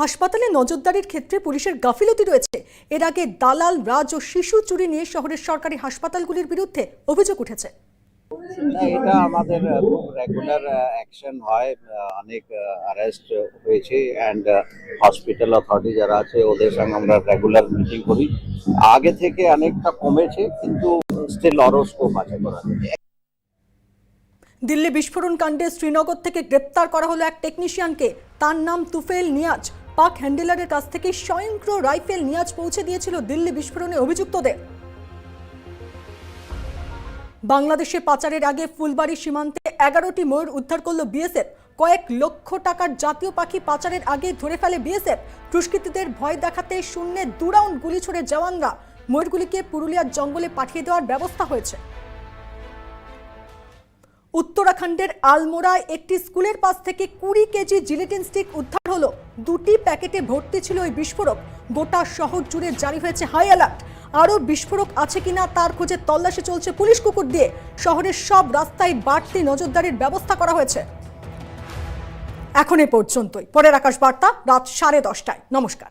হাসপাতালে নজরদারির ক্ষেত্রে পুলিশের গাফিলতি রয়েছে। এর আগে দালাল রাজ ও শিশু চুরি নিয়ে শহরের সরকারি হাসপাতালগুলির বিরুদ্ধে অভিযোগ উঠেছে। এটা আমাদের রেগুলার অ্যাকশন হয়। অনেক অ্যারেস্ট হয়েছে অ্যান্ড হসপিটাল অথরিটি যারা আছে ওদের সঙ্গে আমরা রেগুলার মিটিং করি। আগে থেকে অনেকটা কমেছে কিন্তু স্টিল আরও স্কোপ আছে করার দিল্লি বিস্ফোরণ কাণ্ডে শ্রীনগর থেকে গ্রেপ্তার করা হলো এক টেকনিশিয়ানকে তার নাম তুফেল নিয়াজ। পাক হ্যান্ডেলারের কাছ থেকে স্বয়ংক্রিয় রাইফেল নিয়াজ পৌঁছে দিয়েছিল দিল্লি বিস্ফোরণে অভিযুক্তদের। বাংলাদেশে পাচারের আগে ফুলবাড়ি সীমান্তে এগারোটি ময়ূর উদ্ধার করল বিএসএফ। কয়েক লক্ষ টাকার জাতীয় পাখি পাচারের আগে ধরে ফেলে বিএসএফ। দুষ্কৃতীদের ভয় দেখাতে শূন্যে দু রাউন্ড গুলি ছড়ে জওয়ানরা। ময়ূরগুলিকে পুরুলিয়ার জঙ্গলে পাঠিয়ে দেওয়ার ব্যবস্থা হয়েছে। উত্তরাখণ্ডের আলমোড়ায় একটি স্কুলের পাশ থেকে কুড়ি কেজি জিলেটিন স্টিক উদ্ধার হলো। দুটি প্যাকেটে ভর্তি ছিল ওই বিস্ফোরক। গোটা শহর জুড়ে জারি হয়েছে হাই অ্যালার্ট। আরও বিস্ফোরক আছে কিনা তার খোঁজে তল্লাশি চলছে পুলিশ কুকুর দিয়ে। শহরের সব রাস্তায় বাড়তি নজরদারির ব্যবস্থা করা হয়েছে। এখন এ পর্যন্তই। পরের আকাশ বার্তা রাত সাড়ে দশটায়। নমস্কার।